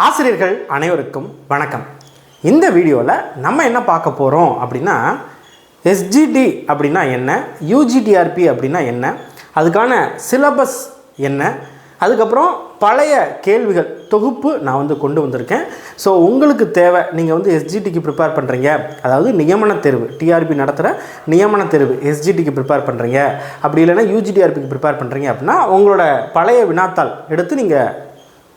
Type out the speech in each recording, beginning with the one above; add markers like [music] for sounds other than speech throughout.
ஆசிரியர்கள் அனைவருக்கும் வணக்கம். இந்த வீடியோவில் நம்ம என்ன பார்க்க போகிறோம் அப்படின்னா எஸ்ஜிடி அப்படின்னா என்ன யூஜிடிஆர்பி அப்படின்னா என்ன அதுக்கான சிலபஸ் என்ன அதுக்கப்புறம் பழைய கேள்விகள் தொகுப்பு நான் வந்து கொண்டு வந்திருக்கேன். ஸோ உங்களுக்கு தேவை நீங்கள் வந்து எஸ்ஜிடிக்கு ப்ரிப்பேர் பண்ணுறீங்க அதாவது நியமன தேர்வு டிஆர்பி நடத்துகிற நியமன தேர்வு எஸ்ஜிடிக்கு ப்ரிப்பேர் பண்ணுறீங்க அப்படி இல்லைன்னா யூஜிடிஆர்பிக்கு ப்ரிப்பேர் பண்ணுறீங்க அப்படின்னா உங்களோட பழைய வினாத்தாள் எடுத்து நீங்கள்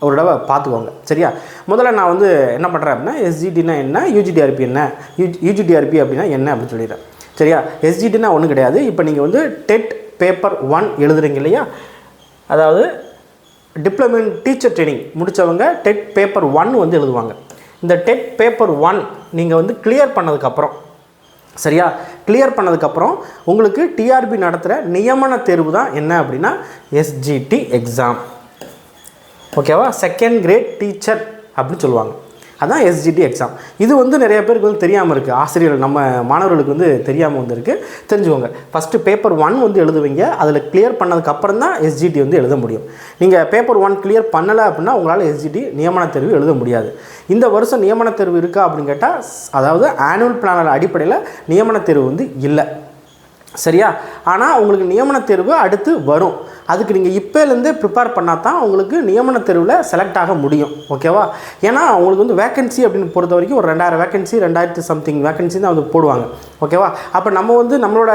ஒரு தடவை பார்த்துக்கோங்க. சரியா? முதல்ல நான் வந்து என்ன பண்ணுறேன் அப்படின்னா எஸ்ஜிடினா என்ன யூஜிடிஆர்பி என்ன யூ யூஜிடிஆர்பி அப்படின்னா என்ன அப்படின்னு சொல்லிடுறேன். சரியா? எஸ்ஜிடினா ஒன்றும் கிடையாது. இப்போ நீங்கள் வந்து டெட் பேப்பர் ஒன் எழுதுறீங்க இல்லையா? அதாவது டிப்ளமோ டீச்சர் ட்ரைனிங் முடித்தவங்க டெட் பேப்பர் ஒன் வந்து எழுதுவாங்க. இந்த டெட் பேப்பர் ஒன் நீங்கள் வந்து கிளியர் பண்ணதுக்கப்புறம் சரியா? கிளியர் பண்ணதுக்கப்புறம் உங்களுக்கு டிஆர்பி நடத்துகிற நியமன தேர்வு தான் என்ன அப்படின்னா எஸ்ஜிடி எக்ஸாம் ஓகேவா? செகண்ட் கிரேட் டீச்சர் அப்படின்னு சொல்லுவாங்க. அதான் எஸ்ஜிடி எக்ஸாம் இது வந்து நிறைய பேருக்கு வந்து தெரியாமல் இருக்குது ஆசிரியர்கள் நம்ம மாணவர்களுக்கு வந்து தெரியாமல் வந்திருக்கு. தெரிஞ்சுக்கோங்க. ஃபஸ்ட்டு பேப்பர் ஒன் வந்து எழுதுவீங்க. அதில் கிளியர் பண்ணதுக்கப்புறம் தான் எஸ்ஜிடி வந்து எழுத முடியும். நீங்கள் பேப்பர் ஒன் கிளியர் பண்ணலை அப்படின்னா உங்களால் எஸ்ஜிடி நியமன தேர்வு எழுத முடியாது. இந்த வருஷம் நியமன தேர்வு இருக்கா அப்படின்னு கேட்டால் அதாவது ஆனுவல் பிளானர் அடிப்படையில் நியமன தேர்வு வந்து இல்லை. சரியா? ஆனால் உங்களுக்கு நியமன தேர்வு அடுத்து வரும். அதுக்கு நீங்கள் இப்போலேருந்தே ப்ரிப்பேர் பண்ணால் தான் உங்களுக்கு நியமன தேர்வில் செலக்ட் ஆக முடியும். ஓகேவா ஏன்னா அவங்களுக்கு வந்து வேகன்சி அப்படின்னு பொறுத்த வரைக்கும் ஒரு ரெண்டாயிரம் வேகன்சி ரெண்டாயிரத்து சம்திங் வேகன்சி தான் வந்து போடுவாங்க. ஓகேவா அப்போ நம்ம வந்து நம்மளோட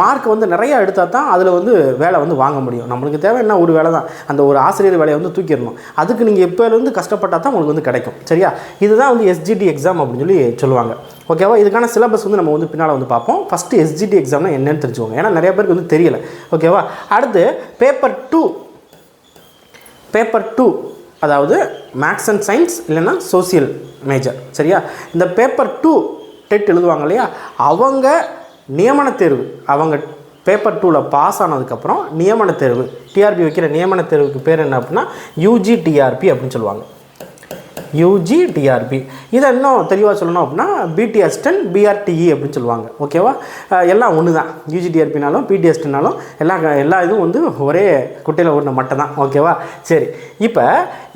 மார்க் வந்து நிறையா எடுத்தால் தான் அதில் வந்து வேலை வந்து வாங்க முடியும். நம்மளுக்கு தேவை என்ன? ஒரு வேலை தான் அந்த ஒரு ஆசிரியர் வேலையை வந்து தூக்கிடணும். அதுக்கு நீங்கள் இப்போலேருந்து கஷ்டப்பட்டால் தான் உங்களுக்கு வந்து கிடைக்கும். சரியா? இதுதான் வந்து எஸ்ஜிடி எக்ஸாம் அப்படின்னு சொல்லி சொல்லுவாங்க. ஓகேவா இதுக்கான சிலபஸ் வந்து நம்ம வந்து பின்னால் வந்து பார்ப்போம். ஃபஸ்ட்டு எஸ்ஜிடி எக்ஸாம்னா என்னன்னு தெரிஞ்சுக்கோங்க. ஏன்னா நிறைய பேருக்கு வந்து தெரியலை. ஓகேவா அடுத்து பேப்பர் டூ பேப்பர் டூ அதாவது மேக்ஸ் அண்ட் சயின்ஸ் இல்லைன்னா சோசியல் மேஜர் சரியா? இந்த பேப்பர் டூ டெட் எழுதுவாங்க இல்லையா? அவங்க நியமன தேர்வு. அவங்க பேப்பர் டூவில் பாஸ் ஆனதுக்கப்புறம் நியமன தேர்வு. டிஆர்பி வைக்கிற நியமன தேர்வுக்கு பேர் என்ன அப்படின்னா யூஜி டிஆர்பி அப்படின்னு சொல்லுவாங்க. யூஜி டிஆர்பி இதை இன்னும் தெளிவாக சொல்லணும் அப்படின்னா பிடி அசிஸ்டன்ட் பிஆர்டிஇ அப்படின்னு சொல்லுவாங்க. ஓகேவா எல்லாம் ஒன்று தான் யூஜி டிஆர்பினாலும் பிடி அசிஸ்டன்ட்னாலும் எல்லா எல்லா இதுவும் வந்து ஒரே குட்டையில் ஒன்று மட்டும் தான். ஓகேவா சரி. இப்போ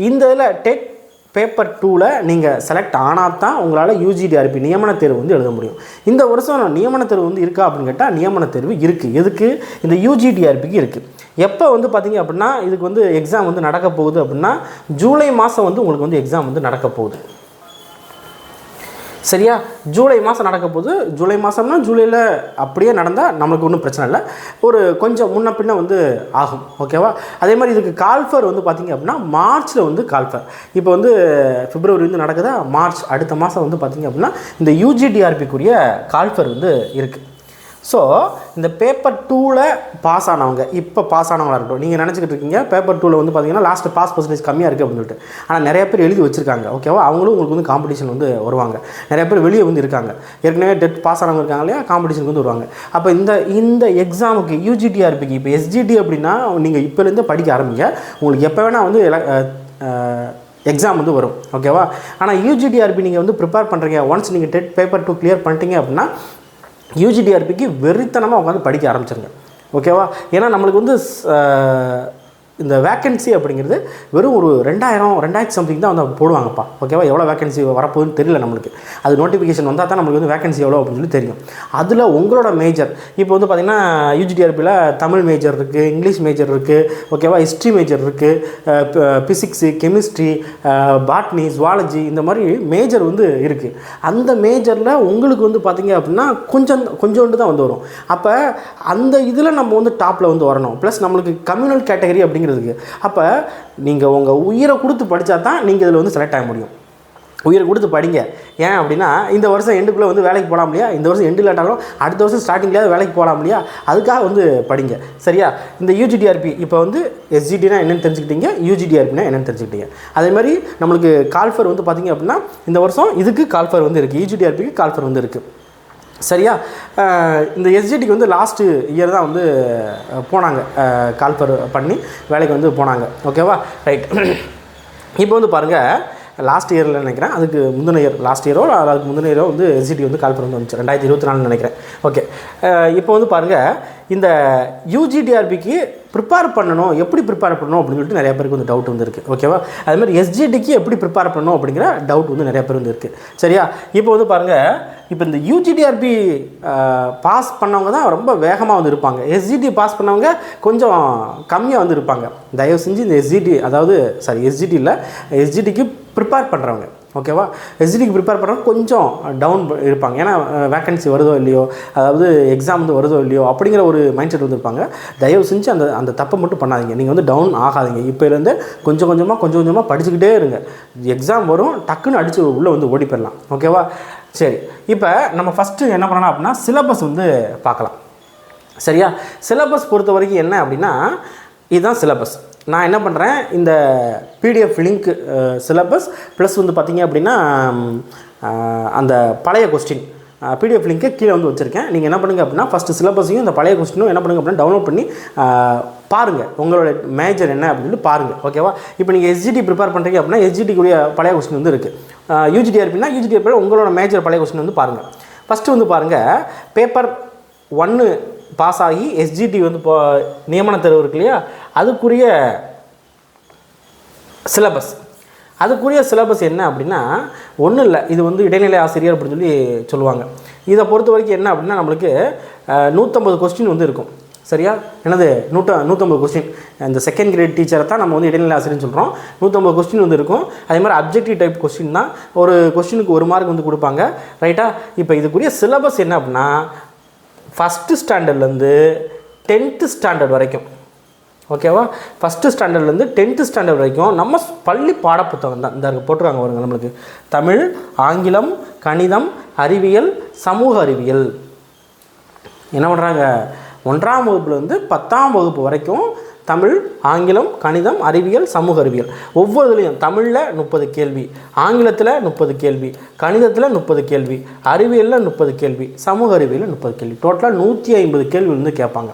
இந்த இதில் டெட் பேப்பர் டூவில் நீங்கள் செலக்ட் ஆனால் தான் உங்களால் யூஜிடிஆர்பி நியமன தேர்வு வந்து எழுத முடியும். இந்த வருஷம் நியமன தேர்வு வந்து இருக்கா அப்படின்னு கேட்டால் நியமன தேர்வு இருக்குது எதுக்கு? இந்த யூஜிடிஆர்பிக்கு இருக்குது எப்போ வந்து பார்த்தீங்க அப்படின்னா இதுக்கு வந்து எக்ஸாம் வந்து நடக்க போகுது அப்படின்னா ஜூலை மாதம் வந்து உங்களுக்கு வந்து எக்ஸாம் வந்து நடக்க போகுது. சரியா? ஜூலை மாதம் நடக்க போது ஜூலை மாதம்னா ஜூலையில் அப்படியே நடந்தால் நம்மளுக்கு ஒன்றும் பிரச்சனை இல்லை. ஒரு கொஞ்சம் முன்ன பின்ன வந்து ஆகும். ஓகேவா அதே மாதிரி இதுக்கு கால்ஃபர் வந்து பார்த்திங்க அப்படின்னா மார்ச்சில் வந்து கால்ஃபர் இப்போ வந்து பிப்ரவரி வந்து நடக்குதா? மார்ச் அடுத்த மாதம் வந்து பார்த்திங்க அப்படின்னா இந்த யூஜிடிஆர்பிக்குரிய கால்ஃபர் வந்து இருக்குது ஸோ இந்த பேப்பர் டூவில் பாஸ் ஆனவங்க இப்போ பாஸ் ஆனவங்களா இருக்கட்டும் நீங்கள் நினச்சிக்கிட்டு இருக்கீங்க பேப்பர் டூவில் வந்து பார்த்தீங்கன்னா லாஸ்ட் பாஸ் பர்சன்டேஜ் கம்மியாக இருக்குது அப்படின்னு சொல்லிட்டு. ஆனால் நிறைய பேர் எழுதி வச்சிருக்காங்க ஓகேவா அவங்களும் உங்களுக்கு வந்து காம்படிஷன் வந்து வருவாங்க. நிறைய பேர் வெளியே வந்து இருக்காங்க. ஏற்கனவே டெட் பாஸ் ஆனவங்க இருக்காங்க இல்லையா? காம்படிஷனுக்கு வந்து வருவாங்க. அப்போ இந்த இந்த எக்ஸாமுக்கு யூஜிடிஆர்பிக்கு இப்போ எஸ்ஜிடி அப்படின்னா நீங்கள் இப்போலேருந்து படிக்க ஆரம்பிங்க. உங்களுக்கு எப்போ வேணால் வந்து எக்ஸாம் வந்து வரும் ஓகேவா ஆனால் யூஜிடிஆர்பி நீங்கள் வந்து ப்ரிப்பேர் பண்ணுறீங்க ஒன்ஸ் நீங்கள் டெட் பேப்பர் டூ கிளியர் பண்ணிட்டீங்க அப்படின்னா யூஜிடிஆர்பிக்கு வெறித்தனமாக உட்காந்து படிக்க ஆரம்பிச்சிருங்க. ஓகேவா? ஏன்னா நம்மளுக்கு வந்து இந்த வேக்கன்சி அப்படிங்கிறது வெறும் ஒரு ரெண்டாயிரம் ரெண்டாயிரத்தி சம்திங் தான் வந்து போடுவாங்கப்பா. ஓகேவா எவ்வளோ வேக்கன்சி வரப்போகுதுன்னு தெரியல நம்மளுக்கு. அது நோட்டிஃபிகேஷன் வந்தால் தான் நம்மளுக்கு வந்து வேக்கன்சி எவ்வளோ அப்படின்னு சொல்லி தெரியும். அதில் உங்களோட மேஜர் இப்போ வந்து பார்த்திங்கன்னா யூஜிடிஆர்பியில் தமிழ் மேஜர் இருக்குது இங்கிலீஷ் மேஜர் இருக்குது ஓகேவா ஹிஸ்ட்ரி மேஜர் இருக்குது ஃபிசிக்ஸு கெமிஸ்ட்ரி பாட்னி ஜுவாலஜி இந்த மாதிரி மேஜர் வந்து இருக்குது அந்த மேஜரில் உங்களுக்கு வந்து பார்த்திங்க அப்படின்னா கொஞ்சம் கொஞ்சோண்டு தான் வந்து வரும். அப்போ அந்த இதில் நம்ம வந்து டாப்பில் வந்து வரணும். ப்ளஸ் நம்மளுக்கு கம்யூனல் கேட்டகரி அப்படிங்கிறதுக்கு அப்போ நீங்கள் உங்கள் உயிரை கொடுத்து படித்தா தான் நீங்கள் இதில் வந்து செலக்ட் ஆக முடியும். உயிரை கொடுத்து படிங்க. ஏன் அப்படின்னா இந்த வருஷம் எண்டுக்குள்ளே வந்து வேலைக்கு போகலாம் இல்லையா? இந்த வருஷம் எண்டு இல்லாட்டாலும் அடுத்த வருஷம் ஸ்டார்டிங்லேயாவது வேலைக்கு போகலாம் இல்லையா? அதுக்காக வந்து படிங்க. சரியா? இந்த யூஜிடிஆர்பி இப்போ வந்து எஸ்ஜிடினா என்னென்னு தெரிஞ்சுக்கிட்டீங்க? யூஜிடிஆர்பினா என்னென்னு தெரிஞ்சுக்கிட்டீங்க? அதே மாதிரி நம்மளுக்கு கால்ஃபர் வந்து பார்த்தீங்க அப்படின்னா இந்த வருஷம் இதுக்கு கால்ஃபர் வந்து இருக்குது யூஜிடிஆர்பிக்கு கால்ஃபர் வந்து இருக்குது சரியா? இந்த எஸ்ஜிடிக்கு வந்து லாஸ்ட்டு இயர் தான் வந்து போனாங்க. கால் பண்ணி வேலைக்கு வந்து போனாங்க. ஓகேவா ரைட் [clears throat] இப்போ வந்து பாருங்கள் லாஸ்ட் இயரில் நினைக்கிறேன். அதுக்கு முந்தின இயர் லாஸ்ட் இயரோ அதுக்கு முந்தின இயரோ வந்து எஸ்ஜிடி வந்து கால் பண்ணி வந்துச்சு. ரெண்டாயிரத்தி இருபத்தி நாலுன்னு நினைக்கிறேன். ஓகே இப்போ வந்து பாருங்கள் இந்த யூஜிடிஆர்பிக்கு ப்ரிப்பேர் பண்ணணும் எப்படி ப்ரிப்பேர் பண்ணணும் அப்படின்னு சொல்லிட்டு நிறைய பேருக்கு வந்து டவுட் வந்து இருக்குது ஓகேவா அது மாதிரி எஸ்ஜிடிக்கு எப்படி ப்ரிப்பேர் பண்ணணும் அப்படிங்கிற டவுட் வந்து நிறைய பேர் வந்து இருக்குது சரியா? இப்போ வந்து பாருங்கள் இப்போ இந்த யூஜிடிஆர்பி பாஸ் பண்ணவங்க தான் ரொம்ப வேகமாக வந்து இருப்பாங்க. எஸ்ஜிடி பாஸ் பண்ணவங்க கொஞ்சம் கம்மியாக வந்து இருப்பாங்க. தயவு செஞ்சு இந்த எஸ்ஜிடி அதாவது சாரி எஸ்ஜிடி இல்லை எஸ்ஜிடிக்கு ப்ரிப்பேர் பண்ணுறவங்க ஓகேவா? எஸ்டிக்கு ப்ரிப்பேர் பண்ணுறவங்க கொஞ்சம் டவுன் இருப்பாங்க. ஏன்னா வேக்கன்சி வருதோ இல்லையோ அதாவது எக்ஸாம் வந்து வருதோ இல்லையோ அப்படிங்கிற ஒரு மைண்ட் செட் வந்து இருப்பாங்க தயவு செஞ்சு அந்த அந்த தப்பை மட்டும் பண்ணாதீங்க. நீங்கள் வந்து டவுன் ஆகாதீங்க. இப்போலேருந்து கொஞ்சம் கொஞ்சமாக கொஞ்சம் கொஞ்சமாக படிச்சுக்கிட்டே இருங்க. எக்ஸாம் வரும் டக்குன்னு அடித்து உள்ளே வந்து ஓடி போயிடலாம். ஓகேவா? சரி. இப்போ நம்ம ஃபஸ்ட்டு என்ன பண்ணலாம் அப்படின்னா சிலபஸ் வந்து பார்க்கலாம். சரியா? சிலபஸ் பொறுத்த வரைக்கும் என்ன அப்படின்னா இதுதான் சிலபஸ் நான் என்ன பண்ணுறேன் இந்த பிடிஎஃப் லிங்க் சிலபஸ் ப்ளஸ் வந்து பார்த்தீங்க அப்படின்னா அந்த பழைய கொஸ்டின் பிடிஎஃப் லிங்க்கை கீழே வந்து வச்சுருக்கேன். நீங்கள் என்ன பண்ணுங்கள் அப்படின்னா ஃபஸ்ட்டு சிலபஸையும் இந்த பழைய கொஸ்டினும் என்ன பண்ணுங்க அப்படின்னா டவுன்லோட் பண்ணி பாருங்கள் உங்களோட மேஜர் என்ன அப்படின்னு பாருங்கள் ஓகேவா இப்போ நீங்கள் எஸ்ஜிடி ப்ரிப்பேர் பண்ணுறீங்க அப்படின்னா எஸ்ஜிடிக்குரிய பழைய கொஸ்டின் வந்து இருக்குது யூஜிடிஆர்பினா யூஜிடிஆர்பி உங்களோட மேஜர் பழைய கொஸ்டின் வந்து பாருங்கள் ஃபஸ்ட்டு வந்து பாருங்கள் பேப்பர் ஒன்று பாஸ் ஆகி எஸ்ஜிடி வந்து இப்போ நியமன தேர்வு இருக்கு இல்லையா? அதுக்குரிய சிலபஸ் அதுக்குரிய சிலபஸ் என்ன அப்படின்னா ஒன்றும் இல்லை. இது வந்து இடைநிலை ஆசிரியர் அப்படின்னு சொல்லி சொல்லுவாங்க. இதை பொறுத்த வரைக்கும் என்ன அப்படின்னா நம்மளுக்கு நூற்றம்பது கொஸ்டின் வந்து இருக்கும். சரியா? என்னது? நூற்ற நூற்றம்பது கொஸ்டின் இந்த செகண்ட் கிரேட் டீச்சரை தான் நம்ம வந்து இடைநிலை ஆசிரியர்னு சொல்கிறோம் நூற்றம்பது கொஸ்டின் வந்து இருக்கும். அதே மாதிரி அப்ஜெக்டிவ் டைப் கொஸ்டின் தான் ஒரு கொஸ்டினுக்கு ஒரு மார்க் வந்து கொடுப்பாங்க. ரைட்டா இப்போ இதுக்குரிய சிலபஸ் என்ன அப்படின்னா ஃபஸ்ட்டு ஸ்டாண்டர்ட்லேருந்து டென்த்து ஸ்டாண்டர்ட் வரைக்கும். ஓகேவா ஃபஸ்ட்டு ஸ்டாண்டர்ட்லேருந்து டென்த்து ஸ்டாண்டர்ட் வரைக்கும் நம்ம ஸ்- பள்ளி பாடப்புத்தகம் தான். இந்த போட்டிருக்காங்க பாருங்க நம்மளுக்கு. தமிழ் ஆங்கிலம் கணிதம் அறிவியல் சமூக அறிவியல். என்ன பண்ணுறாங்க ஒன்றாம் வகுப்புலேருந்து பத்தாம் வகுப்பு வரைக்கும் தமிழ் ஆங்கிலம் கணிதம் அறிவியல் சமூக அறிவியல். ஒவ்வொரு தமிழில் முப்பது கேள்வி ஆங்கிலத்தில் முப்பது கேள்வி கணிதத்தில் முப்பது கேள்வி அறிவியலில் முப்பது கேள்வி சமூக அறிவியலில் முப்பது கேள்வி. டோட்டலாக நூற்றி ஐம்பது கேள்வி வந்து கேட்பாங்க.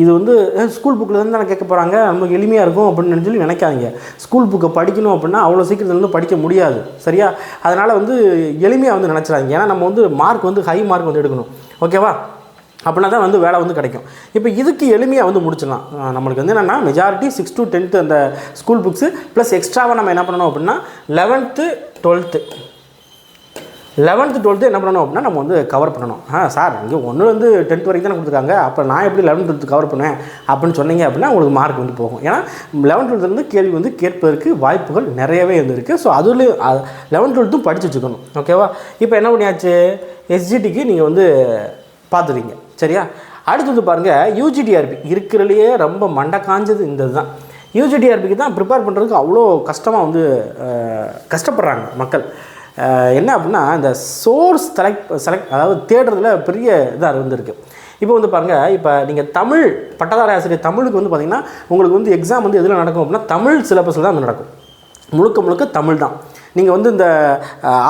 இது வந்து ஸ்கூல் புக்கில் இருந்து தானே கேட்க போகிறாங்க நமக்கு எளிமையாக இருக்கும் அப்படின்னு சொல்லி நினைக்காதீங்க. ஸ்கூல் புக்கை படிக்கணும் அப்படின்னா அவ்வளோ சீக்கிரத்தில் வந்து படிக்க முடியாது. சரியா? அதனால் வந்து எளிமையாக வந்து நினச்சிடாதீங்க. ஏன்னா நம்ம வந்து மார்க் வந்து ஹை மார்க் வந்து எடுக்கணும். ஓகேவா அப்படின்னா தான் வந்து வேலை வந்து கிடைக்கும். இப்போ இதுக்கு எளிமையாக வந்து முடிச்சிடலாம் நம்மளுக்கு வந்து என்னென்னா மெஜாரிட்டி சிக்ஸ் டு டென்த்து அந்த ஸ்கூல் புக்ஸு ப்ளஸ் எக்ஸ்ட்ராவாக நம்ம என்ன பண்ணணும் அப்படின்னா லெவன்த்து டுவெல்த்து லெவன்த்து டுவெல்த்து என்ன பண்ணணும் அப்படின்னா நம்ம வந்து கவர் பண்ணணும். ஆ சார் இங்கே ஒன்றுலேருந்து டென்த் வரைக்கும் தானே கொடுத்துருக்காங்க. அப்போ நான் எப்படி லெவன்த் டுவெல்த்து கவர் பண்ணுவேன் அப்படின்னு சொன்னீங்க அப்படின்னா உங்களுக்கு மார்க் வந்து போகும். ஏன்னா லெவன்த் டுவெல்த்துலேருந்து கேள்வி வந்து கேட்பதற்கு வாய்ப்புகள் நிறையவே இருந்திருக்கு. ஸோ அதுலேயும் லெவன்த் டுவெல்த்தும் படித்து வச்சுக்கணும். ஓகேவா இப்போ என்ன பண்ணியாச்சு? எஸ்ஜிடிக்கு நீங்கள் வந்து பார்த்துருவீங்க சரியா? அடுத்து வந்து பாருங்கள் யூஜிடிஆர்பி இருக்கிறதுலையே ரொம்ப மண்டை காஞ்சது இந்த இதுதான் யூஜிடிஆர்பிக்கு தான் ப்ரிப்பேர் பண்ணுறதுக்கு அவ்வளோ கஷ்டமாக வந்து கஷ்டப்படுறாங்க மக்கள். என்ன அப்படின்னா இந்த சோர்ஸ் செலக்ட் செலக்ட் அதாவது தேடுறதுல பெரிய இதாக இருந்திருக்கு. இப்போ வந்து பாருங்கள் இப்போ நீங்கள் தமிழ் பட்டதாரி ஆசிரியர் தமிழுக்கு வந்து பார்த்தீங்கன்னா உங்களுக்கு வந்து எக்ஸாம் வந்து எதில் நடக்கும் அப்படின்னா தமிழ் சிலபஸில் தான் வந்து நடக்கும். முழுக்க முழுக்க தமிழ் தான். நீங்கள் வந்து இந்த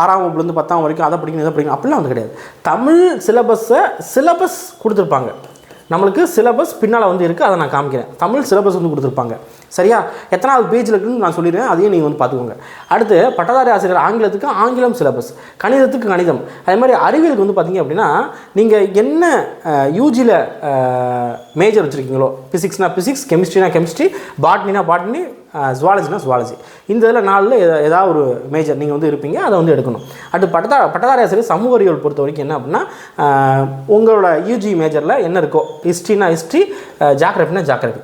ஆறாம் வகுப்புலேருந்து பத்தாம் வரைக்கும் அதை படிக்கணும் இதை படிக்கணும் அப்படிலாம் வந்து கிடையாது. தமிழ் சிலபஸை சிலபஸ் கொடுத்துருப்பாங்க. நம்மளுக்கு சிலபஸ் பின்னால் வந்து இருக்குது அதை நான் காமிக்கிறேன். தமிழ் சிலபஸ் வந்து கொடுத்துருப்பாங்க. சரியா? எத்தனாவது பேஜில் இருக்குன்னு நான் சொல்லிடுறேன். அதையும் நீங்கள் வந்து பார்த்துக்கோங்க. அடுத்து பட்டதாரி ஆசிரியர் ஆங்கிலத்துக்கு ஆங்கிலம் சிலபஸ் கணிதத்துக்கு கணிதம். அதே மாதிரி அறிவியலுக்கு வந்து பார்த்தீங்க அப்படின்னா நீங்கள் என்ன யூஜியில் மேஜர் வச்சுருக்கீங்களோ? ஃபிசிக்ஸ்னா ஃபிசிக்ஸ் கெமிஸ்ட்ரினா கெமிஸ்ட்ரி பாட்னினா பாட்னி ஜுவாலஜினா ஜுவாலஜி இந்த இதில் நாளில் ஏதாவது ஒரு மேஜர் நீங்கள் வந்து இருப்பீங்க. அதை வந்து எடுக்கணும். அடுத்து பட்டதா பட்டதாரி ஆசிரியர் சமூக அறிவியல் பொறுத்த வரைக்கும் என்ன அப்படின்னா உங்களோட யூஜி மேஜரில் என்ன இருக்கோ? ஹிஸ்ட்ரினா ஹிஸ்ட்ரி ஜாக்ரஃபினா ஜாக்ரஃபி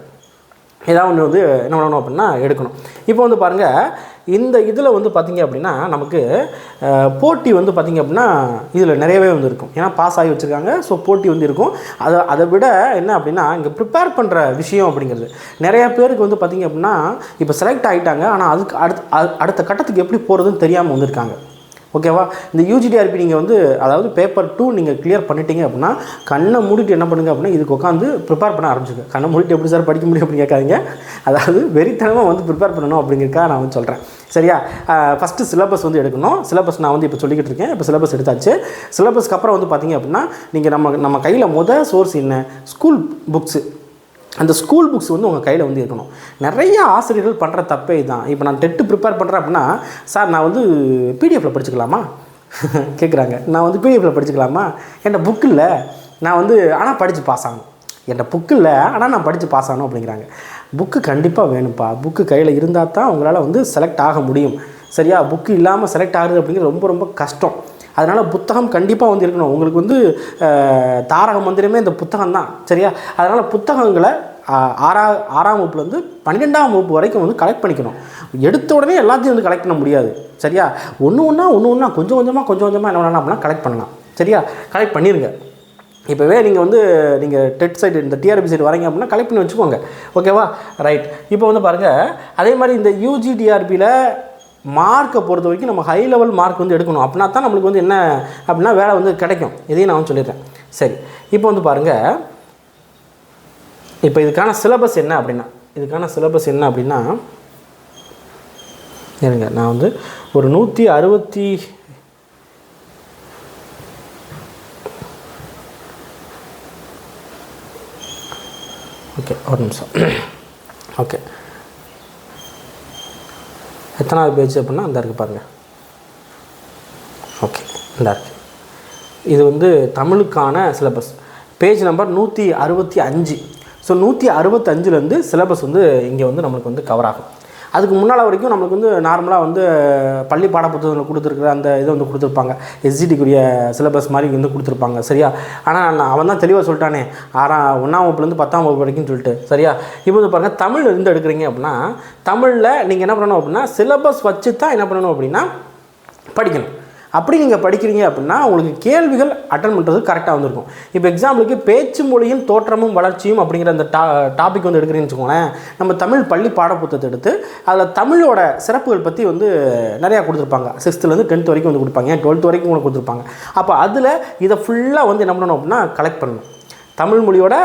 ஏதாவது ஒன்று வந்து என்ன பண்ணணும் அப்படின்னா எடுக்கணும். இப்போ வந்து பாருங்கள் இந்த இதில் வந்து பார்த்திங்க அப்படின்னா நமக்கு போட்டி வந்து பார்த்திங்க அப்படின்னா இதில் நிறையவே வந்து இருக்கும். ஏன்னா பாஸ் ஆகி வச்சுருக்காங்க ஸோ போட்டி வந்து இருக்கும். அதை அதை விட என்ன அப்படின்னா இங்கே ப்ரிப்பேர் பண்ணுற விஷயம் அப்படிங்கிறது. நிறைய பேருக்கு வந்து பார்த்திங்க அப்படின்னா இப்போ செலக்ட் ஆகிட்டாங்க ஆனால் அதுக்கு அடுத்த அடுத்த கட்டத்துக்கு எப்படி போகிறதுன்னு தெரியாமல் வந்திருக்காங்க. ஓகேவா? இந்த யூஜிடிஆர்பி நீங்கள் வந்து அதாவது பேப்பர் டூ நீங்கள் கிளியர் பண்ணிட்டீங்க அப்படின்னா கண்ணை மூடிட்டு என்ன பண்ணுங்க அப்படின்னா இதுக்கு உட்காந்து ப்ரிப்பேர் பண்ண ஆரம்பிச்சுங்க. கண்ணை மூடிட்டு எப்படி சார் படிக்க முடியும் அப்படின்னு கேட்காதீங்க. அதாவது வெறித்தனமாக வந்து ப்ரிப்பேர் பண்ணணும் அப்படிங்கிறக்காக நான் வந்து சொல்கிறேன் சரியா? ஃபஸ்ட்டு சிலபஸ் வந்து எடுக்கணும். சிலபஸ் நான் வந்து இப்போ சொல்லிக்கிட்டு இருக்கேன். இப்போ சிலபஸ் எடுத்தாச்சு. சிலபஸ்க்கு அப்புறம் வந்து பார்த்தீங்க அப்படின்னா நீங்கள் நம்ம நம்ம கையில் முத சோர்ஸ் என்ன? ஸ்கூல் புக்ஸு அந்த ஸ்கூல் புக்ஸ் வந்து உங்கள் கையில் வந்து இருக்கணும். நிறைய ஆசிரியர்கள் பண்ணுற தப்பே இதுதான் இப்போ நான் டெட்டு ப்ரிப்பேர் பண்ணுறேன் அப்படின்னா சார் நான் வந்து பிடிஎஃப்பில் படிச்சுக்கலாமா? [laughs] கேட்குறாங்க நான் வந்து பிடிஎஃப்பில் படிச்சுக்கலாமா? என்கிட்ட புக் இல்லை. நான் வந்து ஆனால் படித்து பாஸ் ஆகணும். என்கிட்ட புக்கு இல்லை. ஆனால் நான் படித்து பாஸ் ஆகணும் அப்படிங்கிறாங்க. புக்கு கண்டிப்பாக வேணும்ப்பா. புக்கு கையில் இருந்தால் தான் உங்களால் வந்து செலக்ட் ஆக முடியும். சரியா? புக்கு இல்லாமல் செலக்ட் ஆகுது அப்படிங்கிறது ரொம்ப ரொம்ப கஷ்டம். அதனால் புத்தகம் கண்டிப்பாக வந்து இருக்கணும். உங்களுக்கு வந்து தாரக மந்திரமே இந்த புத்தகம் தான் சரியா? அதனால் புத்தகங்களை ஆறா ஆறாம் வகுப்புலேருந்து பன்னிரெண்டாம் வகுப்பு வரைக்கும் வந்து கலெக்ட் பண்ணிக்கணும். எடுத்த உடனே எல்லாத்தையும் வந்து கலெக்ட் பண்ண முடியாது. சரியா? ஒன்று ஒன்றா ஒன்று ஒன்றா கொஞ்சம் கொஞ்சமாக கொஞ்சம் கொஞ்சமாக என்ன பண்ணலாம் அப்படின்னா கலெக்ட் பண்ணலாம். சரியா? கலெக்ட் பண்ணிடுங்க இப்போவே நீங்கள் வந்து நீங்கள் டெட் சைடு இந்த டிஆர்பி சைடு வரீங்க அப்படின்னா கலெக்ட் பண்ணி வச்சுக்கோங்க. ஓகேவா ரைட் இப்போ வந்து பாருங்கள் அதே மாதிரி இந்த யூஜி டிஆர்பியில் மார்க்கை பொறுத்த வரைக்கும் நம்ம ஹை லெவல் மார்க் வந்து எடுக்கணும். அப்படின்னா தான் நம்மளுக்கு வந்து என்ன அப்படின்னா வேலை வந்து கிடைக்கும். இதையும் நான் வந்து சொல்லிடுறேன். சரி. இப்போ வந்து பாருங்கள் இப்போ இதுக்கான சிலபஸ் என்ன அப்படின்னா இதுக்கான சிலபஸ் என்ன அப்படின்னா இருங்க. நான் வந்து ஒரு நூற்றி அறுபத்தி ஓகே ஒரு நிமிஷம். ஓகே. எத்தனாவது பேஜ் அப்படின்னா அந்த இருக்குது பாருங்கள் ஓகே இந்த இருக்கு. இது வந்து தமிழுக்கான சிலபஸ் பேஜ் நம்பர் நூற்றி அறுபத்தி அஞ்சு. ஸோ நூற்றி அறுபத்தஞ்சிலேருந்து சிலபஸ் வந்து இங்கே வந்து நம்மளுக்கு வந்து கவர் ஆகும். அதுக்கு முன்னால் வரைக்கும் நம்மளுக்கு வந்து நார்மலாக வந்து பள்ளி பாடப்புத்தகங்கள் கொடுத்துருக்குற அந்த இதை வந்து கொடுத்துருப்பாங்க. எஸ்ஜிடிக்குரிய சிலபஸ் மாதிரி வந்து கொடுத்துருப்பாங்க. சரியா? ஆனால் நான் அவன் தான் தெளிவாக சொல்லிட்டானே. ஆறாம் ஒன்றாம் வகுப்புலேருந்து பத்தாம் வகுப்பு வரைக்கும் சொல்லிட்டு. சரியா? இப்போ வந்து பாருங்கள் தமிழ் இருந்து எடுக்கிறீங்க அப்படின்னா தமிழில் நீங்கள் என்ன பண்ணணும் அப்படின்னா சிலபஸ் வச்சு தான் என்ன பண்ணணும் அப்படின்னா படிக்கணும். அப்படி நீங்கள் படிக்கிறீங்க அப்படின்னா உங்களுக்கு கேள்விகள் அட்டன் பண்ணுறது கரெக்டாக வந்திருக்கும். இப்போ எக்ஸாம்பிளுக்கு பேச்சு மொழியின் தோற்றமும் வளர்ச்சியும் அப்படிங்கிற அந்த டா டாபிக் வந்து எடுக்கிறீங்கன்னு வச்சுக்கோங்களேன் நம்ம தமிழ் பள்ளி பாடப்புத்தகத்தை எடுத்து அதில் தமிழோட சிறப்புகள் பற்றி வந்து நிறையா கொடுத்துருப்பாங்க. சிக்ஸ்த்துலேருந்து டென்த் வரைக்கும் வந்து கொடுப்பாங்க. ஏன்? டுவெல்த் வரைக்கும் கூட கொடுத்துருப்பாங்க. அப்போ அதில் இதை ஃபுல்லாக வந்து என்ன பண்ணணும் அப்படின்னா கலெக்ட் பண்ணணும். தமிழ் மொழியோட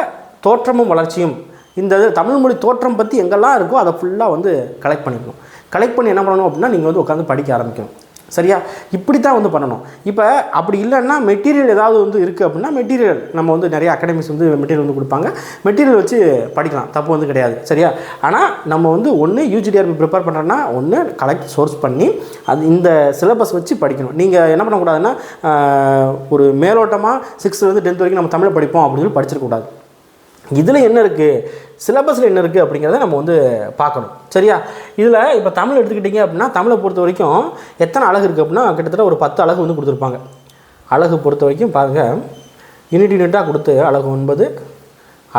தோற்றமும் வளர்ச்சியும் இந்த இது தமிழ் மொழி தோற்றம் பற்றி எங்கெல்லாம் இருக்கோ அதை ஃபுல்லாக வந்து கலெக்ட் பண்ணிக்கணும். கலெக்ட் பண்ணி என்ன பண்ணணும் அப்படின்னா நீங்கள் வந்து உட்காந்து படிக்க ஆரம்பிக்கணும். சரியா? இப்படி தான் வந்து பண்ணணும். இப்போ அப்படி இல்லைன்னா மெட்டீரியல் ஏதாவது வந்து இருக்குது அப்படின்னா மெட்டீரியல் நம்ம வந்து நிறைய அகாடமிஸ் வந்து மெட்டீரியல் வந்து கொடுப்பாங்க. மெட்டீரியல் வச்சு படிக்கலாம். தப்பு வந்து கிடையாது. சரியா? ஆனால் நம்ம வந்து ஒன்று யூஜிடிஆர்பி ப்ரிப்பேர் பண்ணுறோன்னா ஒன்று கலெக்ட் சோர்ஸ் பண்ணி அது இந்த சிலபஸ் வச்சு படிக்கணும். நீங்கள் என்ன பண்ணக்கூடாதுன்னா ஒரு மேலோட்டமாக சிக்ஸ்த்துலேருந்து டென்த் வரைக்கும் நம்ம தமிழை படிப்போம் அப்படின்னு சொல்லி படிச்சிடக்கூடாது. இதில் என்ன இருக்குது சிலபஸில் என்ன இருக்குது அப்படிங்கிறத நம்ம வந்து பார்க்கணும். சரியா? இதில் இப்போ தமிழ் எடுத்துக்கிட்டிங்க அப்படின்னா தமிழை பொறுத்த வரைக்கும் எத்தனை அழகு இருக்குது அப்படின்னா கிட்டத்தட்ட ஒரு பத்து அழகு வந்து கொடுத்துருப்பாங்க. அழகு பொறுத்த வரைக்கும் பாருங்கள் யூனிட் யூனிட்டாக கொடுத்து அழகு ஒன்பது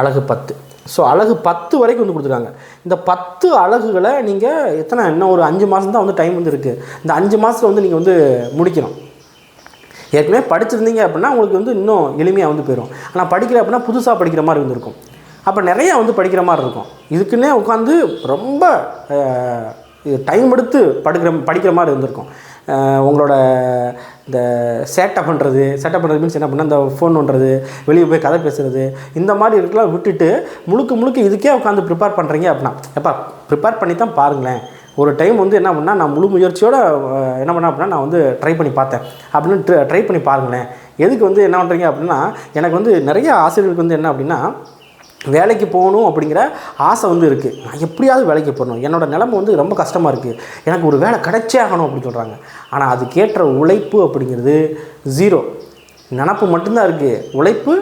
அழகு பத்து. ஸோ அழகு பத்து வரைக்கும் வந்து கொடுத்துருக்காங்க. இந்த பத்து அழகுகளை நீங்கள் எத்தனை இன்னும் ஒரு அஞ்சு மாதம் தான் வந்து டைம் வந்து இருக்குது இந்த அஞ்சு மாதத்தில் வந்து நீங்கள் வந்து முடிக்கணும். ஏற்கனவே படிச்சிருந்தீங்க அப்படின்னா உங்களுக்கு வந்து இன்னும் எளிமையாக வந்து போயிடும் ஆனால் படிக்கல அப்படின்னா புதுசாக படிக்கிற மாதிரி இருந்திருக்கும். அப்போ நிறையா வந்து படிக்கிற மாதிரி இருக்கும். இதுக்குன்னே உட்காந்து ரொம்ப டைம் எடுத்து படுக்கிற படிக்கிற மாதிரி இருந்திருக்கும். உங்களோட இந்த சேட்டை பண்ணுறது சேட்டை பண்ணுறது மீன்ஸ் என்ன பண்ணால் இந்த ஃபோன் பண்ணுறது வெளியே போய் கதை பேசுகிறது இந்த மாதிரி இருக்கலாம் விட்டுட்டு முழுக்க முழுக்க இதுக்கே உட்காந்து ப்ரிப்பேர் பண்ணுறீங்க அப்படின்னா எப்பா ப்ரிப்பேர் பண்ணி தான் பாருங்களேன். ஒரு டைம் வந்து என்ன பண்ணால் நான் முழு முயற்சியோடு என்ன பண்ணேன் அப்படின்னா நான் வந்து ட்ரை பண்ணி பார்த்தேன். அப்படின்னு ட்ரை பண்ணி பாருங்களேன். எதுக்கு வந்து என்ன பண்ணுறீங்க அப்படின்னா எனக்கு வந்து நிறைய ஆசிரியர்களுக்கு வந்து என்ன அப்படின்னா வேலைக்கு போகணும் அப்படிங்கிற ஆசை வந்து இருக்குது நான் எப்படியாவது வேலைக்கு போகணும் என்னோட நிலைமை வந்து ரொம்ப கஷ்டமாக இருக்குது எனக்கு ஒரு வேலை கிடைச்சே ஆகணும் அப்படின்னு சொல்கிறாங்க ஆனால் அதுக்கேற்ற உழைப்பு அப்படிங்கிறது ஜீரோ நினப்பு மட்டும்தான் இருக்குது உழைப்பு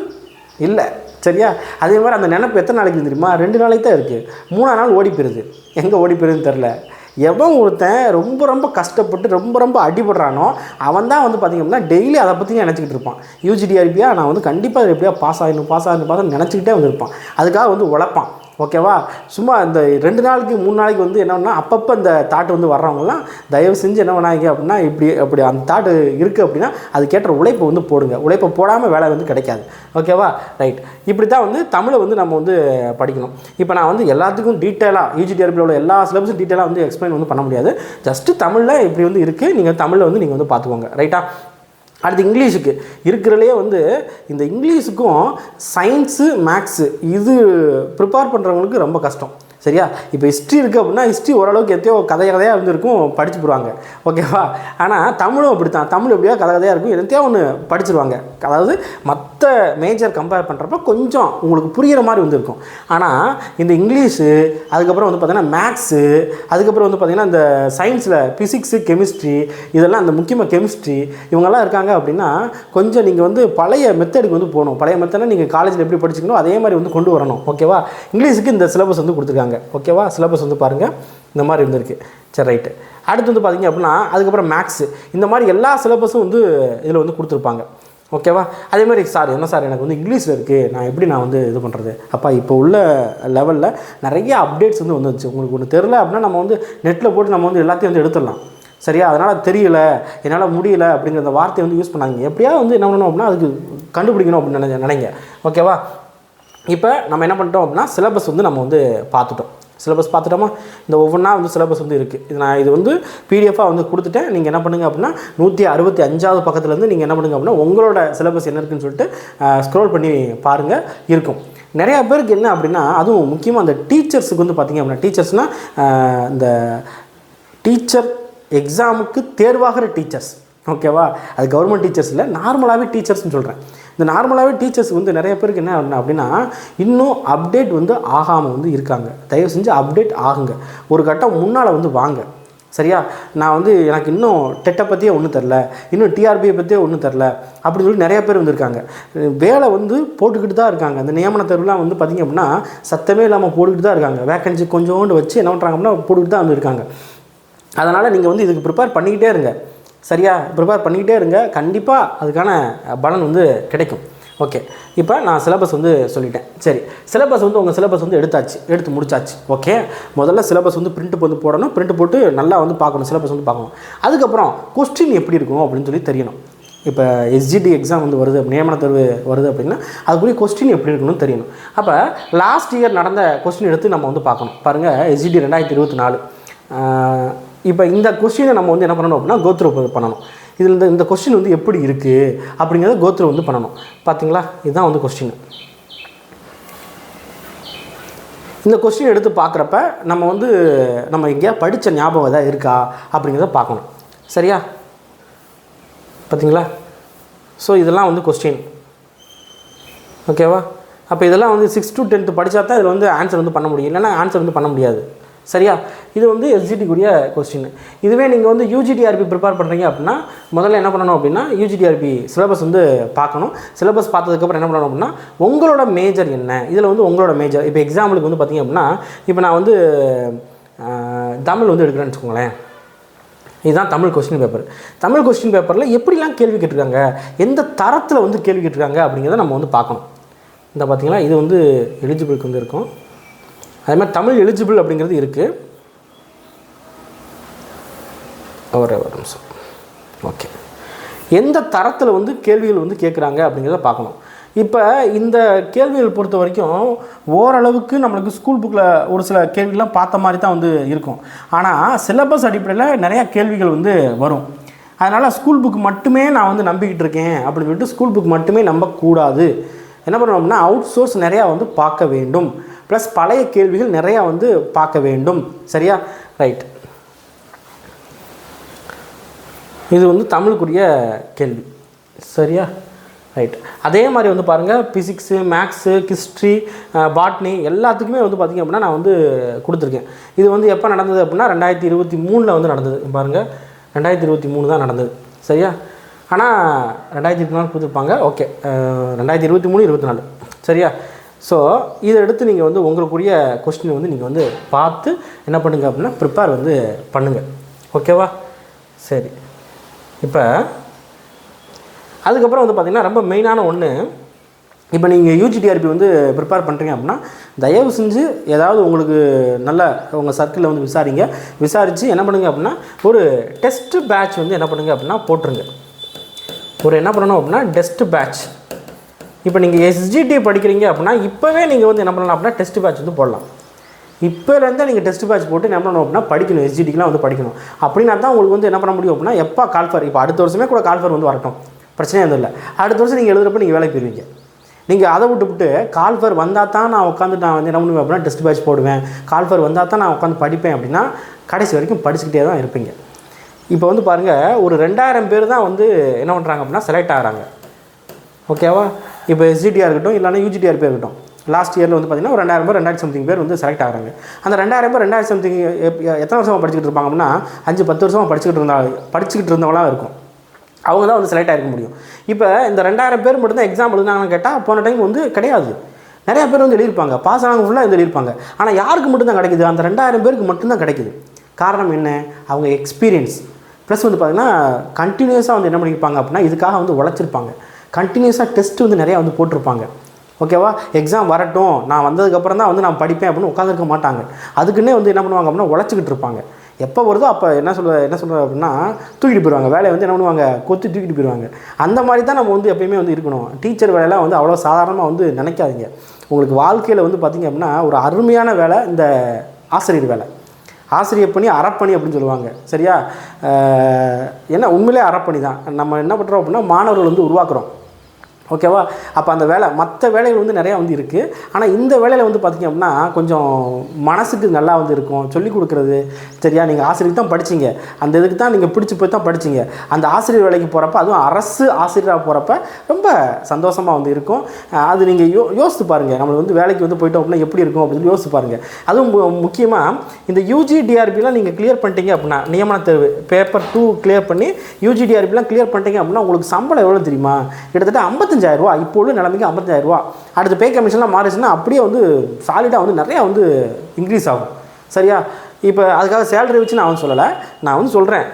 இல்லை. சரியா? அதே மாதிரி அந்த நினப்பு எத்தனை நாளைக்கு தெரியுமா? ரெண்டு நாளைக்கு தான் இருக்குது மூணாம் நாள் ஓடி போயிருது. எங்கே ஓடி போயிருதுன்னு தெரில. எவன் ஒருத்தன் ரொம்ப ரொம்ப கஷ்டப்பட்டு ரொம்ப ரொம்ப அடிபடுறானோ அவன் தான் வந்து பார்த்திங்க அப்படின்னா டெய்லி அதை பற்றி நினச்சிக்கிட்டு இருப்பான். யூஜிடிஆர்பியாக நான் வந்து கண்டிப்பாக எப்படியா பாஸ் ஆகணும் பாஸ் ஆகணும் பாஸ் ஆகணும் நினச்சிக்கிட்டே வந்திருப்பான். அதுக்காக வந்து உழைப்பான். ஓகேவா? சும்மா இந்த ரெண்டு நாளைக்கு மூணு நாளைக்கு வந்து என்னன்னா அப்பப்போ இந்த தாட்டு வந்து வர்றவங்கலாம் தயவு செஞ்சு என்ன பண்ணாங்க அப்படின்னா இப்படி அப்படி அந்த தாட்டு இருக்குது அப்படின்னா அதுக்கேற்ற உழைப்பை வந்து போடுங்க. உழைப்பை போடாமல் வேலை வந்து கிடைக்காது. ஓகேவா? ரைட். இப்படி தான் வந்து தமிழை வந்து நம்ம வந்து படிக்கணும். இப்போ நான் வந்து எல்லாத்துக்கும் டீட்டெயிலாக யூஜிடிஆர்பியில் உள்ள எல்லா சிலபஸும் டீட்டெயிலாக வந்து எக்ஸ்பிளைன் வந்து பண்ண முடியாது. ஜஸ்ட்டு தமிழில் இப்படி வந்து இருக்குது நீங்கள் தமிழில் வந்து நீங்கள் வந்து பார்த்துக்கோங்க ரைட்டா அடுத்து இங்கிலீஷுக்கு. இருக்கிறதுலே வந்து இந்த இங்கிலீஷுக்கும் சயின்ஸு மேக்ஸு இது ப்ரிப்பேர் பண்ணுறவங்களுக்கு ரொம்ப கஷ்டம். சரியா? இப்போ ஹிஸ்ட்ரி இருக்குது அப்படின்னா ஹிஸ்ட்ரி ஓரளவுக்கு எத்தையோ கதை கதையாக இருந்திருக்கும் படிச்சு போடுவாங்க. ஓகேவா ஆனால் தமிழும் அப்படி தான் தமிழ் எப்படியோ கதை கதையாக இருக்கும் எத்தையோ ஒன்று படிச்சிருவாங்க. அதாவது மற்ற மற்ற மேஜர் கம்பேர் பண்ணுறப்ப கொஞ்சம் உங்களுக்கு புரிகிற மாதிரி வந்து இருக்கும் ஆனால் இந்த இங்கிலீஷு அதுக்கப்புறம் வந்து பார்த்திங்கன்னா மேக்ஸு அதுக்கப்புறம் வந்து பார்த்திங்கன்னா இந்த சயின்ஸில் ஃபிசிக்ஸு கெமிஸ்ட்ரி இதெல்லாம் அந்த முக்கியமாக கெமிஸ்ட்ரி இவங்கெல்லாம் இருக்காங்க அப்படின்னா கொஞ்சம் நீங்கள் வந்து பழைய மெத்தடுக்கு வந்து போகணும். பழைய மெத்தடை நீங்கள் காலேஜில் எப்படி படிச்சிக்கணும் அதே மாதிரி வந்து கொண்டு வரணும். ஓகேவா இங்கிலீஷுக்கு இந்த சிலபஸ் வந்து கொடுத்துருக்காங்க. ஓகேவா சிலபஸ் வந்து பாருங்கள் இந்த மாதிரி இருந்திருக்கு. சரி ரைட்டு அடுத்து வந்து பார்த்தீங்க அப்படின்னா அதுக்கப்புறம் மேக்ஸு இந்த மாதிரி எல்லா சிலபஸும் வந்து இதில் வந்து கொடுத்துருப்பாங்க. ஓகேவா அதே மாதிரி சார் என்ன சார் எனக்கு வந்து இங்கிலீஷில் இருக்குது நான் எப்படி நான் வந்து இது பண்ணுறது அப்பா இப்போ உள்ள லெவலில் நிறைய அப்டேட்ஸ் வந்து வந்துச்சு உங்களுக்கு ஒன்று தெரில அப்படின்னா நம்ம வந்து நெட்டில் போட்டு நம்ம வந்து எல்லாத்தையும் வந்து எடுத்துடலாம். சரியா? அதனால் தெரியல. என்னால் முடியல அப்படிங்கிற அந்த வார்த்தையை வந்து யூஸ் பண்ணாங்க எப்படியாவது வந்து என்ன பண்ணணும் அப்படின்னா அதுக்கு கண்டுபிடிக்கணும் அப்படின்னு நினை நினைங்க ஓகேவா இப்போ நம்ம என்ன பண்ணிட்டோம் அப்படின்னா சிலபஸ் வந்து நம்ம வந்து பார்த்துட்டோம். சிலபஸ் பார்த்துட்டோமா? இந்த ஒவ்வொன்றா வந்து சிலபஸ் வந்து இருக்குது இது நான் இது வந்து பிடிஎஃபாக வந்து கொடுத்துட்டேன். நீங்கள் என்ன பண்ணுங்க அப்படின்னா நூற்றி அறுபத்தி அஞ்சாவது பக்கத்துலேருந்து நீங்கள் என்ன பண்ணுங்க அப்படின்னா உங்களோட சிலபஸ் என்ன இருக்குன்னு சொல்லிட்டு ஸ்க்ரோல் பண்ணி பாருங்கள் இருக்கும். நிறையா பேருக்கு என்ன அப்படின்னா அதுவும் முக்கியமாக அந்த டீச்சர்ஸுக்கு வந்து பார்த்திங்க அப்படின்னா டீச்சர்ஸ்னால் இந்த டீச்சர் எக்ஸாமுக்கு தேர்வாகிற டீச்சர்ஸ் ஓகேவா? அது கவர்மெண்ட் டீச்சர்ஸ் இல்லை நார்மலாகவே டீச்சர்ஸ்னு சொல்கிறேன் இந்த நார்மலாகவே டீச்சர்ஸ் வந்து நிறைய பேருக்கு என்ன அப்படின்னா இன்னும் அப்டேட் வந்து ஆகாமல் வந்து இருக்காங்க. தயவு செஞ்சு அப்டேட் ஆகுங்க. ஒரு கட்டம் முன்னால் வந்து வாங்க. சரியா? நான் வந்து எனக்கு இன்னும் டெட்டை பற்றியே ஒன்றும் தெரில இன்னும் டிஆர்பியை பற்றியே ஒன்றும் தெரில அப்படின்னு சொல்லி நிறைய பேர் வந்திருக்காங்க. வேலை வந்து போட்டுக்கிட்டு தான் இருக்காங்க. அந்த நியமன தேர்வுலாம் வந்து பார்த்திங்க அப்படின்னா சத்தமே இல்லாமல் போட்டுக்கிட்டு தான் இருக்காங்க. வேக்கன்சி கொஞ்சோண்டு வச்சு என்ன பண்ணுறாங்க அப்படின்னா போட்டுக்கிட்டு தான் வந்துருக்காங்க. அதனால் நீங்கள் வந்து இதுக்கு ப்ரிப்பேர் பண்ணிக்கிட்டே இருங்க. சரியா? ப்ரிப்பேர் பண்ணிக்கிட்டே இருங்க. கண்டிப்பாக அதுக்கான பலன் வந்து கிடைக்கும். ஓகே இப்போ நான் சிலபஸ் வந்து சொல்லிட்டேன். சரி. சிலபஸ் வந்து உங்கள் சிலபஸ் வந்து எடுத்தாச்சு. எடுத்து முடிச்சாச்சு. ஓகே முதல்ல சிலபஸ் வந்து பிரிண்ட் வந்து போடணும். பிரிண்ட் போட்டு நல்லா வந்து பார்க்கணும். சிலபஸ் வந்து பார்க்கணும். அதுக்கப்புறம் கொஸ்டின் எப்படி இருக்கும் அப்படின்னு சொல்லி தெரியணும். இப்போ எஸ்ஜிடி எக்ஸாம் வந்து வருது நியமன தேர்வு வருது அப்படின்னா அதுக்குரிய கொஸ்டின் எப்படி இருக்கணும்னு தெரியணும். அப்போ லாஸ்ட் இயர் நடந்த கொஸ்டின் எடுத்து நம்ம வந்து பார்க்கணும். பாருங்கள் எஸ்ஜிடி ரெண்டாயிரத்தி இருபத்தி நாலு. இப்போ இந்த கொஸ்டினை நம்ம வந்து என்ன பண்ணணும் அப்படின்னா கோத்ரூ பண்ணணும். இதில் இந்த இந்த கொஸ்டின் வந்து எப்படி இருக்குது அப்படிங்கிறத கோத்ரூ வந்து பண்ணணும். பார்த்தீங்களா இதுதான் வந்து கொஸ்டின் இந்த கொஸ்டின் எடுத்து பார்க்குறப்ப நம்ம வந்து நம்ம எங்கேயா படித்த ஞாபகம் எதாவது இருக்கா அப்படிங்கிறத பார்க்கணும். சரியா? பார்த்தீங்களா ஸோ இதெல்லாம் வந்து கொஸ்டின் ஓகேவா அப்போ இதெல்லாம் வந்து சிக்ஸ் டு டென்த்து படித்தா தான் இதில் வந்து ஆன்சர் வந்து பண்ண முடியும். இல்லைன்னா ஆன்சர் வந்து பண்ண முடியாது. சரியா? இது வந்து எஸ்ஜிடிக்குரிய கொஸ்டின் இதுவே நீங்கள் வந்து யூஜிடிஆர்பி ப்ரிப்பேர் பண்ணுறீங்க அப்படின்னா முதல்ல என்ன பண்ணணும் அப்படின்னா யூஜிடிஆர்பி சிலபஸ் வந்து பார்க்கணும். சிலபஸ் பார்த்ததுக்கப்புறம் என்ன பண்ணணும் அப்படின்னா உங்களோட மேஜர் என்ன? இதில் வந்து உங்களோட மேஜர் இப்போ எக்ஸாம்பிளுக்கு வந்து பார்த்தீங்க அப்படின்னா இப்போ நான் வந்து தமிழ் வந்து எடுக்கிறேன்னு வச்சுக்கோங்களேன். இதுதான் Tamil question paper Tamil question பேப்பரில் எப்படிலாம் கேள்வி கேட்டிருக்காங்க? எந்த தரத்தில் வந்து கேள்வி கேட்டிருக்காங்க அப்படிங்கிறத நம்ம வந்து பார்க்கணும். இந்த பார்த்தீங்கன்னா இது வந்து எலிஜிபிளுக்கு வந்து இருக்கும். அதே மாதிரி தமிழ் எலிஜிபிள் அப்படிங்கிறது இருக்குது ஒரே ஒரு நிமிஷம். ஓகே எந்த தரத்தில் வந்து கேள்விகள் வந்து கேட்குறாங்க அப்படிங்கிறத பார்க்கணும். இப்போ இந்த கேள்விகள் பொறுத்த வரைக்கும் ஓரளவுக்கு நம்மளுக்கு ஸ்கூல் புக்கில் ஒரு சில கேள்விகள்லாம் பார்த்த மாதிரி தான் வந்து இருக்கும். ஆனால் சிலபஸ் அடிப்படையில் நிறையா கேள்விகள் வந்து வரும். அதனால் ஸ்கூல் புக் மட்டுமே நான் வந்து நம்பிக்கிட்டு இருக்கேன் அப்படின்னு சொல்லிட்டு ஸ்கூல் புக் மட்டுமே நம்பக்கூடாது. என்ன பண்ணணும் அப்படின்னா அவுட் சோர்ஸ் நிறையா வந்து பார்க்க வேண்டும். ப்ளஸ் பழைய கேள்விகள் நிறையா வந்து பார்க்க வேண்டும். சரியா? ரைட் இது வந்து தமிழுக்குரிய கேள்வி. சரியா? ரைட் அதே மாதிரி வந்து பாருங்கள் ஃபிசிக்ஸு மேக்ஸு ஹிஸ்ட்ரி பாட்னி எல்லாத்துக்குமே வந்து பார்த்திங்க அப்படின்னா நான் வந்து கொடுத்துருக்கேன். இது வந்து எப்போ நடந்தது அப்படின்னா ரெண்டாயிரத்தி இருபத்தி மூணில் வந்து நடந்தது. பாருங்கள் ரெண்டாயிரத்தி இருபத்தி மூணு தான் நடந்தது. சரியா? ஆனால் ரெண்டாயிரத்தி இருபத்தி நாலு கொடுத்துருப்பாங்க. ஓகே ரெண்டாயிரத்தி இருபத்தி மூணு இருபத்தி நாலு. சரியா? ஸோ இதை எடுத்து நீங்கள் வந்து உங்களுக்குரிய கொஸ்டின் வந்து நீங்கள் வந்து பார்த்து என்ன பண்ணுங்க அப்படின்னா ப்ரிப்பேர் வந்து பண்ணுங்கள் ஓகேவா சரி. இப்போ அதுக்கப்புறம் வந்து பார்த்திங்கன்னா ரொம்ப மெயினான ஒன்று இப்போ நீங்கள் யூஜிடிஆர்பி வந்து ப்ரிப்பேர் பண்ணுறீங்க அப்படின்னா தயவு செஞ்சு ஏதாவது உங்களுக்கு நல்ல உங்கள் சர்க்கிளில் வந்து விசாரிங்க. விசாரித்து என்ன பண்ணுங்கள் அப்படின்னா ஒரு டெஸ்ட் பேட்ச் வந்து என்ன பண்ணுங்கள் அப்படின்னா போட்டுருங்க. ஒரு என்ன பண்ணணும் அப்படின்னா டெஸ்ட் பேட்ச் இப்போ நீங்கள் எஸ்ஜிடி படிக்கிறீங்க அப்படின்னா இப்போவே நீங்கள் வந்து என்ன பண்ணலாம் அப்படின்னா டெஸ்ட் பேட்ச் வந்து போடலாம். இப்போலேருந்தே நீங்கள் டெஸ்ட் பேட்ச் போட்டு என்ன பண்ணணும் அப்படின்னா படிக்கணும். எஸ்ஜிடிக்கெலாம் வந்து படிக்கணும். அப்படின்னா தான் உங்களுக்கு வந்து என்ன பண்ண முடியும் அப்படின்னா எப்போ கால்ஃபர் இப்போ அடுத்த வருஷமே கூட கால்ஃபர் வந்து வரட்டும். பிரச்சனையே எதுவும் இல்லை. அடுத்த வருஷம் நீங்கள் எழுதுறப்ப நீங்கள் வேலைக்கு போயிருவீங்க. நீங்கள் அதை விட்டுவிட்டு கால்ஃபர் வந்தால் தான் நான் உட்காந்து நான் வந்து என்ன பண்ணுவேன் அப்படின்னா டெஸ்ட் பேட்ச் போடுவேன். கால்ஃபர் வந்தால் தான் நான் உட்காந்து படிப்பேன் அப்படின்னா கடைசி வரைக்கும் படிச்சுக்கிட்டே தான் இருப்பீங்க. இப்போ வந்து பாருங்கள் ஒரு ரெண்டாயிரம் பேர் தான் வந்து என்ன பண்ணுறாங்க அப்படின்னா செலக்ட் ஆகிறாங்க. ஓகேவா இப்போ எஸ்ஜிடியாக இருக்கட்டும் இல்லைனா யூஜிடிஆர்பி இருக்கட்டும். லாஸ்ட் இயரில் வந்து பார்த்தீங்கன்னா ஒரு ரெண்டாயிரம் பேர் ரெண்டாயிரத்தி சம்திங் பேர் வந்து செலக்ட் ஆகிறாங்க. அந்த ரெண்டாயிரம் பேர் ரெண்டாயிரம் சம்திங் எத்தனை வருஷமாக படிச்சுக்கிட்டு இருப்பாங்க அப்படின்னா அஞ்சு பத்து வருஷமாக படிச்சுக்கிட்டு இருந்தா படிச்சுக்கிட்டு இருந்தவங்களாம் இருக்கும். அவங்க தான் வந்து செலக்ட் ஆகிருக்க முடியும். இப்போ இந்த ரெண்டாயிரம் பேர் மட்டும்தான் எக்ஸாம் எழுதுனாங்கன்னு கேட்டால் போன டைம் வந்து கிடையாது. நிறையா பேர் வந்து எழுதியிருப்பாங்க. பாஸ் ஆனவங்க ஃபுல்லாக வந்து எழுதியிருப்பாங்க. ஆனால் யாருக்கு மட்டும்தான் கிடைக்குது? அந்த ரெண்டாயிரம் பேருக்கு மட்டும்தான் கிடைக்குது. காரணம் என்ன? அவங்க எக்ஸ்பீரியன்ஸ் ப்ளஸ் வந்து பார்த்திங்கன்னா கண்டினியூஸாக வந்து என்ன பண்ணியிருப்பாங்க அப்படின்னா இதுக்காக வந்து உழைச்சிருப்பாங்க. கண்டினியூஸாக டெஸ்ட் வந்து நிறையா வந்து போட்டிருப்பாங்க. ஓகேவா எக்ஸாம் வரட்டும். நான் வந்ததுக்கப்புறம் தான் வந்து நான் படிப்பேன் அப்படின்னு உட்காந்துருக்க மாட்டாங்க. அதுக்குன்னே வந்து என்ன பண்ணுவாங்க அப்படின்னா உழைச்சிக்கிட்டு இருப்பாங்க. எப்போ வருதோ அப்போ என்ன சொல்ல என்ன சொல்கிறது அப்படின்னா தூக்கிட்டு போயிடுவாங்க. வேலையை வந்து என்ன பண்ணுவாங்க? கொத்தி தூக்கிட்டு போயிடுவாங்க. அந்த மாதிரி தான் நம்ம வந்து எப்பயுமே வந்து இருக்கணும். டீச்சர் வேலையெல்லாம் வந்து அவ்வளோ சாதாரணமாக வந்து நினைக்காதீங்க. உங்களுக்கு வாழ்க்கையில் வந்து பார்த்திங்க அப்படின்னா ஒரு அருமையான வேலை இந்த ஆசிரியர் வேலை. ஆசிரியர் பணி அறப்பணி அப்படின்னு சொல்லுவாங்க. சரியா? என்ன? உண்மையிலே அறப்பணி தான். நம்ம என்ன பண்ணுறோம் அப்படின்னா மாணவர்கள் வந்து உருவாக்குறோம். ஓகேவா? அப்போ அந்த வேலை மற்ற வேலைகள் வந்து நிறையா வந்து இருக்குது ஆனால் இந்த வேலையில் வந்து பார்த்திங்க அப்படின்னா கொஞ்சம் மனசுக்கு நல்லா வந்து இருக்கும். சொல்லிக் கொடுக்குறது. சரியா? நீங்கள் ஆசிரியர் தான் படிச்சிங்க. அந்த இதுக்கு தான் நீங்கள் பிடிச்சி போய் தான் படிச்சீங்க. அந்த ஆசிரியர் வேலைக்கு போகிறப்ப அதுவும் அரசு ஆசிரியராக போகிறப்ப ரொம்ப சந்தோஷமாக வந்து இருக்கும். அது நீங்கள் யோ யோசித்து பாருங்கள் நம்மளுக்கு வந்து வேலைக்கு வந்து போயிட்டோம் அப்படின்னா எப்படி இருக்கும் அப்படின்னு யோசித்து பாருங்கள் அதுவும் முக்கியமாக இந்த யூஜி டிஆர்பிலாம் நீங்கள் கிளியர் பண்ணிட்டீங்க அப்படின்னா நியமன தேர்வு பேப்பர் டூ கிளியர் பண்ணி யூஜி டிஆர்பிலாம் கிளியர் பண்ணிட்டீங்க அப்படின்னா உங்களுக்கு சம்பளம் எவ்வளோ தெரியுமா? கிட்டத்தட்ட 55000 ரூபா இப்போ உள்ள நிலைமைக்கு 55000 ரூபா. அடுத்து பே கமிஷன்லாம் மாறிச்சுன்னா அப்படியே வந்து சாலிடாக வந்து நிறையா வந்து இன்க்ரீஸ் ஆகும். சரியா? இப்போ அதுக்காக சேலரி வச்சு நான் வந்து சொல்லலை. நான் வந்து சொல்கிறேன்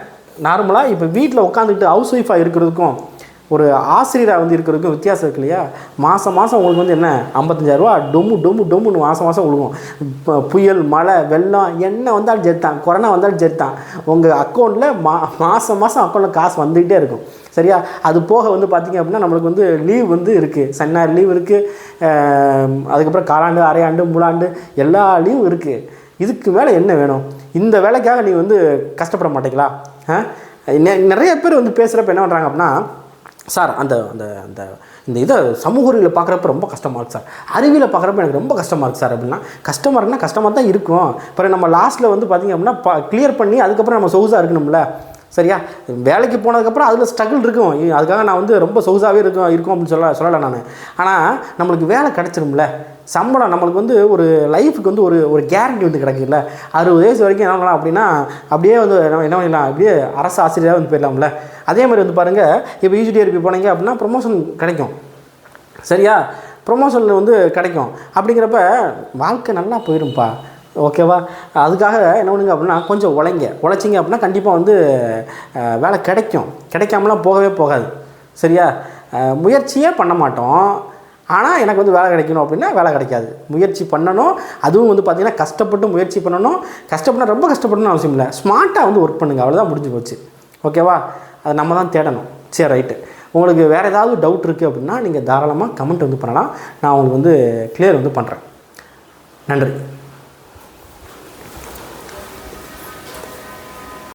நார்மலாக இப்போ வீட்டில் உட்காந்துக்கிட்டு ஹவுஸ் ஒய்ஃபாக இருக்கிறதுக்கும் ஒரு ஆசிரியராக வந்து இருக்கிறதுக்கும் வித்தியாசம் இருக்கு இல்லையா? மாதம் மாதம் உங்களுக்கு வந்து என்ன? ஐம்பத்தஞ்சாயிரரூவா டொம்மு டொம்மு டொம்முன்னு மாதம் மாதம் விழுகும் இப்போ புயல் மழை வெள்ளம் என்ன வந்தாலும் ஜெருத்தான் கொரோனா வந்தாலும் ஜெருத்தான் உங்கள் அக்கௌண்ட்டில் மா மாதம் மாதம் அக்கௌண்ட்டில் காசு வந்துக்கிட்டே இருக்கும். சரியா? அது போக வந்து பார்த்திங்க அப்படின்னா நம்மளுக்கு வந்து லீவ் வந்து இருக்குது சன்னார் லீவ் இருக்குது அதுக்கப்புறம் காலாண்டு அரையாண்டு மூலாண்டு எல்லா லீவும் இருக்குது இதுக்கு மேலே என்ன வேணும்? இந்த வேலைக்காக நீ வந்து கஷ்டப்பட மாட்டீங்களா? நிறைய பேர் வந்து பேசுகிறப்ப என்ன பண்ணுறாங்க அப்படின்னா சார் அந்த அந்த அந்த இந்த இதை சமூக அறிவியலை பார்க்குறப்ப ரொம்ப கஷ்டமாக இருக்குது சார். அறிவியில் பார்க்குறப்ப எனக்கு ரொம்ப கஷ்டமாக இருக்குது சார் அப்படின்னா கஷ்டமாக இருக்குன்னா கஷ்டமாக தான் இருக்கும். அப்புறம் நம்ம லாஸ்ட்டில் வந்து பார்த்திங்க அப்படின்னா ப கிளியர் பண்ணி அதுக்கப்புறம் நம்ம சொகுசாக இருக்கணும்ல. சரியா? வேலைக்கு போனதுக்கப்புறம் அதில் ஸ்ட்ரகிள் இருக்கும். அதுக்காக நான் வந்து ரொம்ப சொகுசாகவே இருக்கும் இருக்கும் அப்படின்னு சொல்ல சொல்லலை நான். ஆனால் நம்மளுக்கு வேலை கிடச்சிரும்ல. சம்பளம் நம்மளுக்கு வந்து ஒரு லைஃபுக்கு வந்து ஒரு ஒரு கேரண்டி வந்து கிடைக்கும்ல. அறுபது வயசு வரைக்கும் என்ன பண்ணலாம் அப்படின்னா அப்படியே வந்து என்ன பண்ணலாம் அப்படியே அரசு ஆசிரியராக வந்து போயிடலாம்ல. அதே மாதிரி வந்து பாருங்கள் இப்போ யூஜிடிஆர்பி போனீங்க அப்படின்னா ப்ரொமோஷன் கிடைக்கும். சரியா? ப்ரொமோஷனில் வந்து கிடைக்கும். அப்படிங்கிறப்ப வாழ்க்கை நல்லா போயிடும்ப்பா ஓகேவா அதுக்காக என்ன பண்ணுங்க அப்படின்னா கொஞ்சம் உழைங்க. உழைச்சிங்க அப்படின்னா கண்டிப்பாக வந்து வேலை கிடைக்கும். கிடைக்காமலாம் போகவே போகாது. சரியா? முயற்சியே பண்ண மாட்டோம். ஆனால் எனக்கு வந்து வேலை கிடைக்கணும் அப்படின்னா வேலை கிடைக்காது. முயற்சி பண்ணணும். அதுவும் வந்து பார்த்திங்கன்னா கஷ்டப்பட்டு முயற்சி பண்ணணும். கஷ்டப்படணும் ரொம்ப கஷ்டப்படணும்னு அவசியம் இல்லை. ஸ்மார்ட்டாக வந்து ஒர்க் பண்ணுங்கள் அவ்வளோதான் முடிஞ்சு போச்சு. ஓகேவா அதை நம்ம தான் தேடணும். சரி ரைட்டு உங்களுக்கு வேறு ஏதாவது டவுட் இருக்குது அப்படின்னா நீங்கள் தாராளமாக கமெண்ட் வந்து பண்ணலாம். நான் உங்களுக்கு வந்து கிளியர் வந்து பண்ணுறேன் நன்றி.